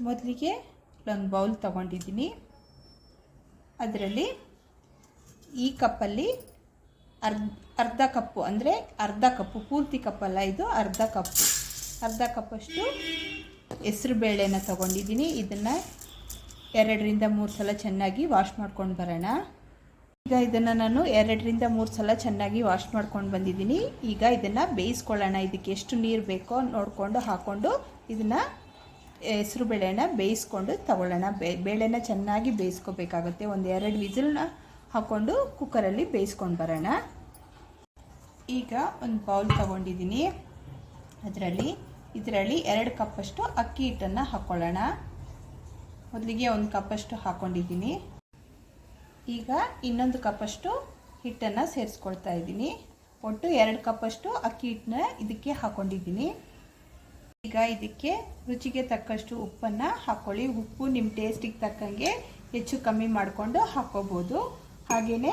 ಮೊದಲಿಗೆ ಒಂದು ಬೌಲ್ ತಗೊಂಡಿದ್ದೀನಿ. ಅದರಲ್ಲಿ ಈ ಕಪ್ಪಲ್ಲಿ ಅರ್ಧ ಅರ್ಧ ಕಪ್ಪು ಅಂದರೆ ಅರ್ಧ ಕಪ್ಪು, ಪೂರ್ತಿ ಕಪ್ಪಲ್ಲ ಇದು, ಅರ್ಧ ಕಪ್ಪು. ಅರ್ಧ ಕಪ್ಪಷ್ಟು ಹೆಸ್ರು ಬೇಳೆನ ತಗೊಂಡಿದ್ದೀನಿ. ಇದನ್ನು ಎರಡರಿಂದ ಮೂರು ಸಲ ಚೆನ್ನಾಗಿ ವಾಶ್ ಮಾಡ್ಕೊಂಡು ಬರೋಣ. ಈಗ ಇದನ್ನು ನಾನು ಎರಡರಿಂದ ಮೂರು ಸಲ ಚೆನ್ನಾಗಿ ವಾಶ್ ಮಾಡ್ಕೊಂಡು ಬಂದಿದ್ದೀನಿ. ಈಗ ಇದನ್ನು ಬೇಯಿಸ್ಕೊಳ್ಳೋಣ. ಇದಕ್ಕೆ ಎಷ್ಟು ನೀರು ಬೇಕೋ ನೋಡಿಕೊಂಡು ಹಾಕ್ಕೊಂಡು ಇದನ್ನು ಹೆಸ್ರು ಬೇಳೆನ ಬೇಯಿಸ್ಕೊಂಡು ತಗೊಳ್ಳೋಣ. ಬೇಳೆನ ಚೆನ್ನಾಗಿ ಬೇಯಿಸ್ಕೋಬೇಕಾಗುತ್ತೆ. ಒಂದು ಎರಡು ವಿಸಿಲ್ನ ಹಾಕ್ಕೊಂಡು ಕುಕ್ಕರಲ್ಲಿ ಬೇಯಿಸ್ಕೊಂಡು ಬರೋಣ. ಈಗ ಒಂದು ಬೌಲ್ ತಗೊಂಡಿದ್ದೀನಿ. ಅದರಲ್ಲಿ, ಇದರಲ್ಲಿ ಎರಡು ಕಪ್ಪಷ್ಟು ಅಕ್ಕಿ ಹಿಟ್ಟನ್ನು ಹಾಕ್ಕೊಳ್ಳೋಣ ಮೊದಲಿಗೆ ಒಂದು ಕಪ್ಪಷ್ಟು ಹಾಕ್ಕೊಂಡಿದ್ದೀನಿ ಈಗ ಇನ್ನೊಂದು ಕಪ್ಪಷ್ಟು ಹಿಟ್ಟನ್ನು ಸೇರಿಸ್ಕೊಳ್ತಾ ಇದ್ದೀನಿ. ಒಟ್ಟು ಎರಡು ಕಪ್ಪಷ್ಟು ಅಕ್ಕಿ ಹಿಟ್ಟನ್ನ ಇದಕ್ಕೆ ಹಾಕ್ಕೊಂಡಿದ್ದೀನಿ ಈಗ ಇದಕ್ಕೆ ರುಚಿಗೆ ತಕ್ಕಷ್ಟು ಉಪ್ಪನ್ನು ಹಾಕ್ಕೊಳ್ಳಿ ಉಪ್ಪು ನಿಮ್ಮ ಟೇಸ್ಟಿಗೆ ತಕ್ಕಂಗೆ ಹೆಚ್ಚು ಕಮ್ಮಿ ಮಾಡಿಕೊಂಡು ಹಾಕ್ಕೋಬೋದು ಹಾಗೆಯೇ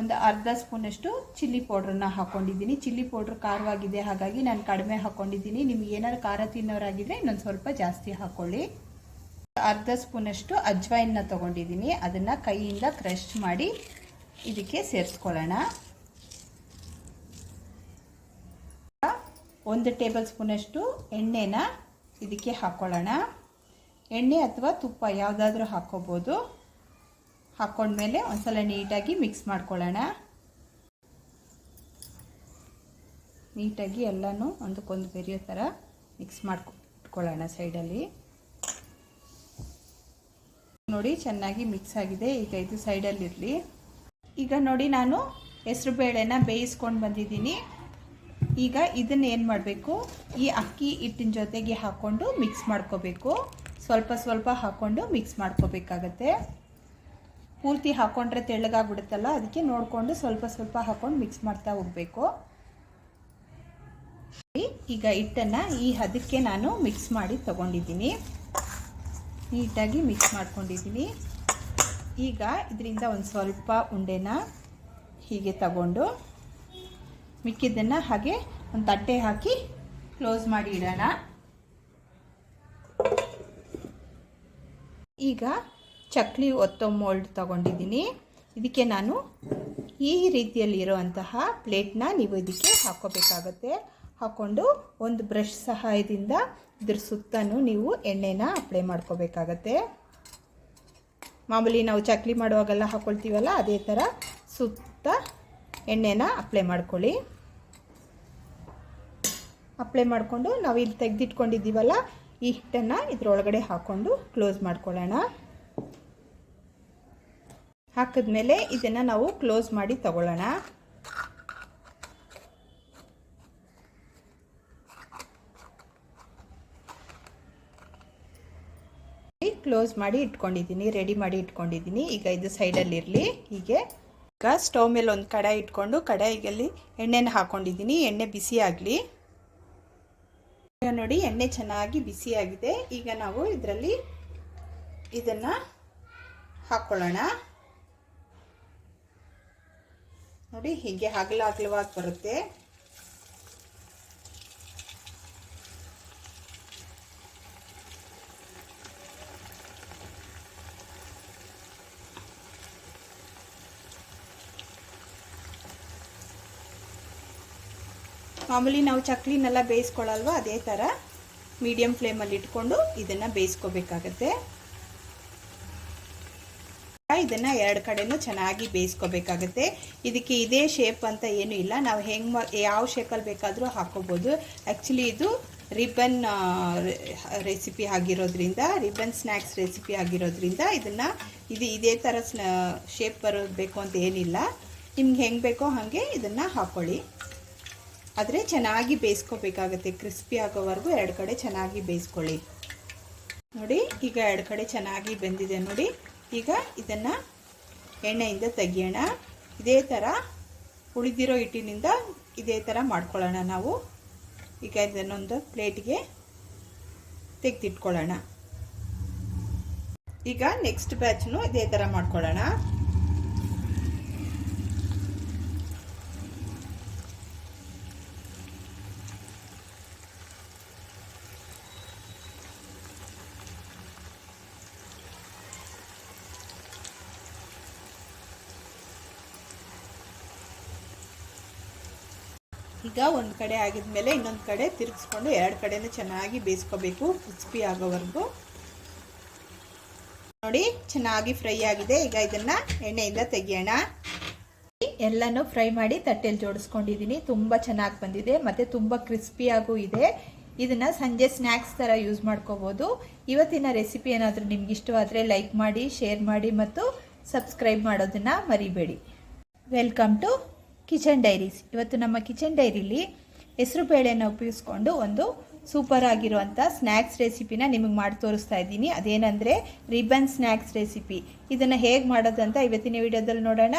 ಒಂದು ಅರ್ಧ ಸ್ಪೂನಷ್ಟು ಚಿಲ್ಲಿ ಪೌಡ್ರನ್ನ ಹಾಕ್ಕೊಂಡಿದ್ದೀನಿ ಚಿಲ್ಲಿ ಪೌಡ್ರ್ ಖಾರವಾಗಿದೆ, ಹಾಗಾಗಿ ನಾನು ಕಡಿಮೆ ಹಾಕ್ಕೊಂಡಿದ್ದೀನಿ ನಿಮ್ಗೆ ಏನಾದ್ರು ಖಾರ ತಿನ್ನೋರಾಗಿದ್ದರೆ ಇನ್ನೊಂದು ಸ್ವಲ್ಪ ಜಾಸ್ತಿ ಹಾಕ್ಕೊಳ್ಳಿ ಅರ್ಧ ಸ್ಪೂನಷ್ಟು ಅಜ್ವಾಯಿನ್ನ ತೊಗೊಂಡಿದ್ದೀನಿ. ಅದನ್ನು ಕೈಯಿಂದ ಕ್ರಶ್ ಮಾಡಿ ಇದಕ್ಕೆ ಸೇರಿಸ್ಕೊಳ್ಳೋಣ. ಒಂದು ಟೇಬಲ್ ಸ್ಪೂನಷ್ಟು ಎಣ್ಣೆನ ಇದಕ್ಕೆ ಹಾಕ್ಕೊಳ್ಳೋಣ ಎಣ್ಣೆ ಅಥವಾ ತುಪ್ಪ ಯಾವುದಾದ್ರೂ ಹಾಕ್ಕೋಬೋದು. ಹಾಕ್ಕೊಂಡ್ಮೇಲೆ ಒಂದ್ಸಲ ನೀಟಾಗಿ ಮಿಕ್ಸ್ ಮಾಡ್ಕೊಳ್ಳೋಣ. ನೀಟಾಗಿ ಎಲ್ಲನೂ ಒಂದಕ್ಕೊಂದು ಬೆರೆಯೋ ಥರ ಮಿಕ್ಸ್ ಮಾಡ್ಕೊಳ್ಳೋಣ ಸೈಡಲ್ಲಿ. ನೋಡಿ ಚೆನ್ನಾಗಿ ಮಿಕ್ಸ್ ಆಗಿದೆ. ಈಗ ಇದು ಸೈಡಲ್ಲಿರಲಿ. ಈಗ ನೋಡಿ ನಾನು ಹೆಸರು ಬೇಳೆನ ಬೇಯಿಸ್ಕೊಂಡು ಬಂದಿದ್ದೀನಿ. ಈಗ ಇದನ್ನು ಏನು ಮಾಡಬೇಕು? ಈ ಅಕ್ಕಿ ಹಿಟ್ಟಿನ ಜೊತೆಗೆ ಹಾಕ್ಕೊಂಡು ಮಿಕ್ಸ್ ಮಾಡ್ಕೋಬೇಕು. ಸ್ವಲ್ಪ ಸ್ವಲ್ಪ ಹಾಕ್ಕೊಂಡು ಮಿಕ್ಸ್ ಮಾಡ್ಕೋಬೇಕಾಗತ್ತೆ. ಪೂರ್ತಿ ಹಾಕ್ಕೊಂಡ್ರೆ ತೆಳ್ಳಗಾಗ್ಬಿಡುತ್ತಲ್ಲ, ಅದಕ್ಕೆ ನೋಡಿಕೊಂಡು ಸ್ವಲ್ಪ ಸ್ವಲ್ಪ ಹಾಕ್ಕೊಂಡು ಮಿಕ್ಸ್ ಮಾಡ್ತಾ ಹೋಗಬೇಕು. ಈಗ ಹಿಟ್ಟನ್ನು ಈ ಹದಕ್ಕೆ ನಾನು ಮಿಕ್ಸ್ ಮಾಡಿ ತಗೊಂಡಿದ್ದೀನಿ. ನೀಟಾಗಿ ಮಿಕ್ಸ್ ಮಾಡ್ಕೊಂಡಿದ್ದೀನಿ. ಈಗ ಇದರಿಂದ ಒಂದು ಸ್ವಲ್ಪ ಉಂಡೆನ ಹೀಗೆ ತಗೊಂಡು ಮಿಕ್ಕಿದ್ದನ್ನು ಹಾಗೆ ಒಂದು ತಟ್ಟೆ ಹಾಕಿ ಕ್ಲೋಸ್ ಮಾಡಿ ಇಡೋಣ. ಈಗ ಚಕ್ಲಿ ಒತ್ತೋ ಮೋಲ್ಡ್ ತಗೊಂಡಿದ್ದೀನಿ. ಇದಕ್ಕೆ ನಾನು ಈ ರೀತಿಯಲ್ಲಿ ಇರುವಂತಹ ಪ್ಲೇಟ್ನ ನೀವು ಇದಕ್ಕೆ ಹಾಕೋಬೇಕಾಗತ್ತೆ. ಹಾಕ್ಕೊಂಡು ಒಂದು ಬ್ರಷ್ ಸಹಾಯದಿಂದ ಇದ್ರ ಸುತ್ತನೂ ನೀವು ಎಣ್ಣೆನ ಅಪ್ಲೈ ಮಾಡ್ಕೋಬೇಕಾಗತ್ತೆ. ಮಾಮೂಲಿ ನಾವು ಚಕ್ಲಿ ಮಾಡುವಾಗೆಲ್ಲ ಹಾಕ್ಕೊಳ್ತೀವಲ್ಲ ಅದೇ ಥರ ಸುತ್ತ ಎಣ್ಣೆನ ಅಪ್ಲೈ ಮಾಡ್ಕೊಳ್ಳಿ. ಅಪ್ಲೈ ಮಾಡಿಕೊಂಡು ನಾವು ಇಲ್ಲಿ ತೆಗೆದಿಟ್ಕೊಂಡಿದ್ದೀವಲ್ಲ, ಈ ಹಿಟ್ಟನ್ನು ಇದರೊಳಗಡೆ ಹಾಕ್ಕೊಂಡು ಕ್ಲೋಸ್ ಮಾಡ್ಕೊಳ್ಳೋಣ. ಹಾಕಿದ್ಮೇಲೆ ಇದನ್ನು ನಾವು ಕ್ಲೋಸ್ ಮಾಡಿ ತಗೊಳ್ಳೋಣ. ಕ್ಲೋಸ್ ಮಾಡಿ ಇಟ್ಕೊಂಡಿದ್ದೀನಿ ರೆಡಿ ಮಾಡಿ ಇಟ್ಕೊಂಡಿದ್ದೀನಿ. ಈಗ ಇದು ಸೈಡಲ್ಲಿರಲಿ ಹೀಗೆ ಈಗ ಸ್ಟವ್ ಮೇಲೆ ಒಂದು ಕಡಾಯಿ ಇಟ್ಕೊಂಡು ಕಡಾಯಿಗಲ್ಲಿ ಎಣ್ಣೆನ ಹಾಕ್ಕೊಂಡಿದ್ದೀನಿ ಎಣ್ಣೆ ಬಿಸಿ ಆಗಲಿ. ನೋಡಿ ಎಣ್ಣೆ ಚೆನ್ನಾಗಿ ಬಿಸಿಯಾಗಿದೆ. ಈಗ ನಾವು ಇದರಲ್ಲಿ ಇದನ್ನು ಹಾಕ್ಕೊಳ್ಳೋಣ ನೋಡಿ ಹೀಗೆ ಹಗಲ ಅಗಲವಾಗಿ ಬರುತ್ತೆ. ಮಾಮೂಲಿ ನಾವು ಚಕ್ಲಿನೆಲ್ಲ ಬೇಯಿಸ್ಕೊಳ್ಳಲ್ವ ಅದೇ ಥರ ಮೀಡಿಯಂ ಫ್ಲೇಮಲ್ಲಿ ಇಟ್ಕೊಂಡು ಇದನ್ನು ಬೇಯಿಸ್ಕೋಬೇಕಾಗತ್ತೆ. ಇದನ್ನು ಎರಡು ಕಡೆಯೂ ಚೆನ್ನಾಗಿ ಬೇಯಿಸ್ಕೋಬೇಕಾಗತ್ತೆ. ಇದಕ್ಕೆ ಇದೇ ಶೇಪ್ ಅಂತ ಏನೂ ಇಲ್ಲ. ನಾವು ಹೆಂಗೆ ಯಾವ ಶೇಪಲ್ಲಿ ಬೇಕಾದರೂ ಹಾಕೋಬೋದು. ಆ್ಯಕ್ಚುಲಿ ಇದು ರಿಬ್ಬನ್ ರೆಸಿಪಿ ಆಗಿರೋದ್ರಿಂದ ರಿಬ್ಬನ್ ಸ್ನ್ಯಾಕ್ಸ್ ರೆಸಿಪಿ ಆಗಿರೋದ್ರಿಂದ ಇದನ್ನು ಇದು ಇದೇ ಥರ ಶೇಪ್ ಬರಬೇಕು ಅಂತ ಏನಿಲ್ಲ. ನಿಮ್ಗೆ ಹೆಂಗೆ ಬೇಕೋ ಹಾಗೆ ಇದನ್ನು ಹಾಕ್ಕೊಳ್ಳಿ ಆದರೆ ಚೆನ್ನಾಗಿ ಬೇಯಿಸ್ಕೋಬೇಕಾಗತ್ತೆ. ಕ್ರಿಸ್ಪಿ ಆಗೋವರೆಗೂ ಎರಡು ಕಡೆ ಚೆನ್ನಾಗಿ ಬೇಯಿಸ್ಕೊಳ್ಳಿ. ನೋಡಿ, ಈಗ ಎರಡು ಕಡೆ ಚೆನ್ನಾಗಿ ಬೆಂದಿದೆ ನೋಡಿ. ಈಗ ಇದನ್ನು ಎಣ್ಣೆಯಿಂದ ತೆಗಿಯೋಣ. ಇದೇ ಥರ ಉಳಿದಿರೋ ಹಿಟ್ಟಿನಿಂದ ಇದೇ ಥರ ಮಾಡ್ಕೊಳ್ಳೋಣ ನಾವು. ಈಗ ಇದನ್ನೊಂದು ಪ್ಲೇಟ್ಗೆ ತೆಗೆದಿಟ್ಕೊಳ್ಳೋಣ. ಈಗ ನೆಕ್ಸ್ಟ್ ಬ್ಯಾಚ್ನು ಇದೇ ಥರ ಮಾಡ್ಕೊಳ್ಳೋಣ. ಈಗ ಒಂದು ಕಡೆ ಆಗಿದ್ಮೇಲೆ ಇನ್ನೊಂದು ಕಡೆ ತಿರುಗಿಸ್ಕೊಂಡು ಎರಡು ಕಡೆನೂ ಚೆನ್ನಾಗಿ ಬೇಯಿಸ್ಕೋಬೇಕು ಕ್ರಿಸ್ಪಿ ಆಗೋವರೆಗೂ. ನೋಡಿ, ಚೆನ್ನಾಗಿ ಫ್ರೈ ಆಗಿದೆ. ಈಗ ಇದನ್ನ ಎಣ್ಣೆಯಿಂದ ತೆಗಿಯೋಣ. ಎಲ್ಲನೂ ಫ್ರೈ ಮಾಡಿ ತಟ್ಟೆಯಲ್ಲಿ ಜೋಡಿಸ್ಕೊಂಡಿದ್ದೀನಿ ತುಂಬ ಚೆನ್ನಾಗಿ ಬಂದಿದೆ. ಮತ್ತು ತುಂಬ ಕ್ರಿಸ್ಪಿಯಾಗೂ ಇದೆ. ಇದನ್ನು ಸಂಜೆ ಸ್ನ್ಯಾಕ್ಸ್ ಥರ ಯೂಸ್ ಮಾಡ್ಕೋಬೋದು. ಇವತ್ತಿನ ರೆಸಿಪಿ ಏನಾದರೂ ನಿಮ್ಗೆ ಇಷ್ಟವಾದರೆ ಲೈಕ್ ಮಾಡಿ ಶೇರ್ ಮಾಡಿ ಮತ್ತು ಸಬ್ಸ್ಕ್ರೈಬ್ ಮಾಡೋದನ್ನು ಮರಿಬೇಡಿ. Welcome to kitchen diaries. ಇವತ್ತು ನಮ್ಮ ಕಿಚನ್ ಡೈರಿಲಿ ಹೆಸರು ಬೇಳೆಯನ್ನು ಉಪಯೋಗಿಸ್ಕೊಂಡು ಒಂದು ಸೂಪರ್ ಆಗಿರುವಂಥ ಸ್ನ್ಯಾಕ್ಸ್ ರೆಸಿಪಿನ ನಿಮಗೆ ಮಾಡಿ ತೋರಿಸ್ತಾ ಇದ್ದೀನಿ. ಅದೇನೆಂದರೆ ರಿಬನ್ ಸ್ನ್ಯಾಕ್ಸ್ ರೆಸಿಪಿ. ಇದನ್ನು ಹೇಗೆ ಮಾಡೋದಂತ ಇವತ್ತಿನ ವಿಡಿಯೋದಲ್ಲಿ ನೋಡೋಣ.